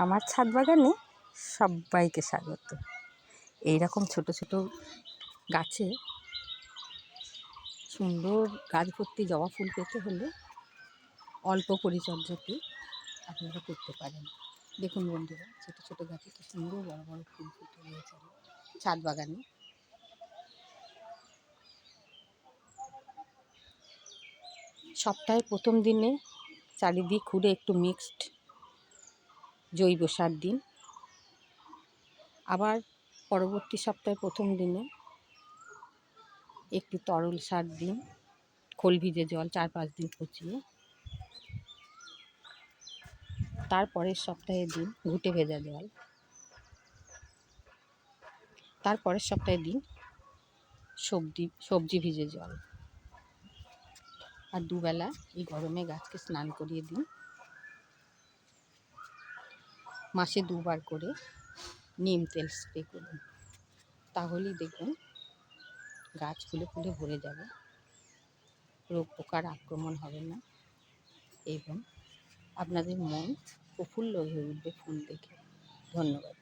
আমার ছাদ বাগানে সব্বাইকে স্বাগত। এই রকম ছোট ছোট গাছে সুন্দর গাছ ভর্তি জবা ফুল পেতে হলে অল্প পরিচর্যাতে আপনারা করতে পারেন। দেখুন বন্ধুরা, ছোট ছোট গাছে কি সুন্দর বড় বড় ফুল ফুটে রয়েছে। ছাদ বাগানে। সপ্তাহের প্রথম দিনে চারিদিক ঘুরে একটু মিক্সড জৈব সার দিন। আবার পরবর্তী সপ্তাহে প্রথম দিনে একটু তরল সার দিন, খোল ভিজে জল চার পাঁচ দিন পচিয়ে তারপরের সপ্তাহে দিন ঘুটে ভেজা জল। তারপরের সপ্তাহে দিন সবজি সবজি ভিজে জল। আর দুবেলা এই গরমে গাছকে স্নান করিয়ে দিন। মাসে দুবার করে নিম তেল স্প্রে করুন। তাহলেই দেখুন গাছ ফুলে ফুলে ভরে যাবে। রোগ পোকার আক্রমণ হবে না এবং আপনাদের মন প্রফুল্ল হয়ে উঠবে ফুল দেখে। ধন্যবাদ।